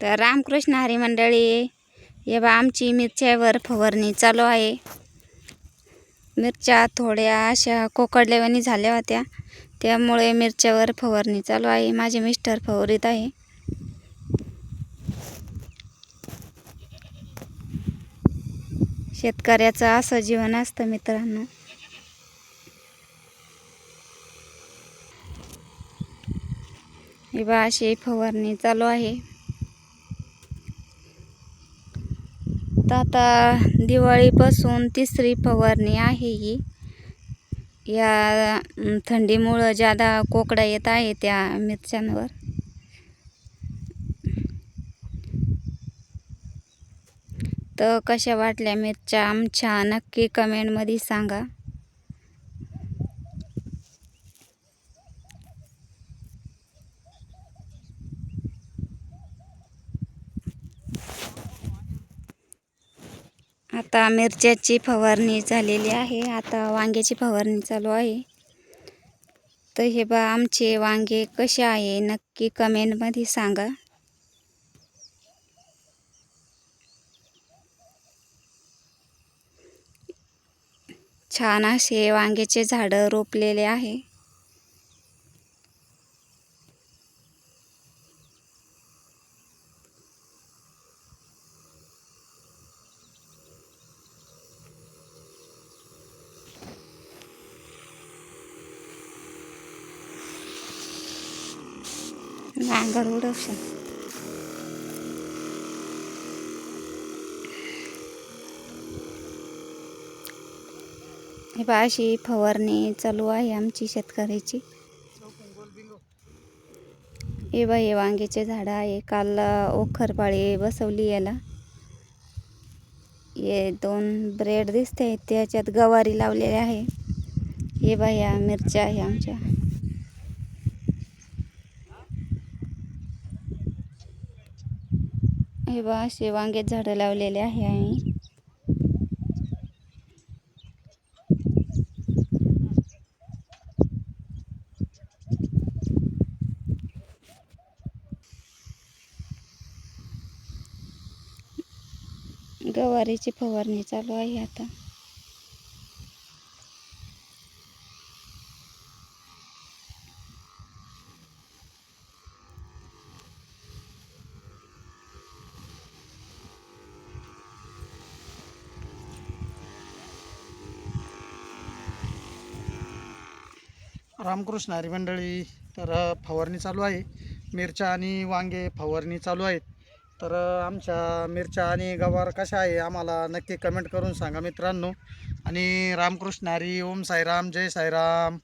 तर रामकृष्ण हरी मंडळी हे बा आमची मिरच्यावर फवारणी चालू आहे. मिरच्या थोड्या अशा कोकडल्यावानी झाल्या होत्या. त्यामुळे मिरच्यावर फवारणी चालू आहे. माझे मिस्टर फवारीत आहे. शेतकऱ्याचं असं जीवन असतं मित्रांनो. ही बा अशी फवारणी चालू आहे. तर आता दिवाळीपासून तिसरी फवारणी आहे ही. या थंडीमुळं जादा कोकडा येत आहे त्या मिरच्यांवर. तर कशा वाटल्या मिरच्या? आमच्या नक्की कमेंटमध्ये सांगा. आता मिरच्याची फवारणी झालेली आहे. आता वांग्याची फवारणी चालू आहे. तर हे बा आमचे वांगे कसे आहे नक्की कमेंटमध्ये सांगा. छान असे वांग्याचे झाडं रोपलेले आहे. नांगर उडवशील हे बा अशी फवारणी चालू आहे आमची शेतकऱ्याची. हे बा हे वांग्याचे झाडं आहे. काल ओखरपाळी बसवली याला. हे दोन ब्रेड दिसते त्याच्यात गवारी लावलेले आहे. हे बा मिरच्या आहे आमच्या. हे बा असे वांगेत झाडं लावलेले आहे आम्ही गवारीची फवारणी चालू आहे आता. रामकृष्ण हरी मंडळी तर फवारणी चालू आहे. मिरच्या आणि वांगे फवारणी चालू आहेत. तर आमच्या मिरच्या आणि गवार कशा आहे आम्हाला नक्की कमेंट करून सांगा मित्रांनो. आणि रामकृष्ण हरी ओम साईराम जय साईराम.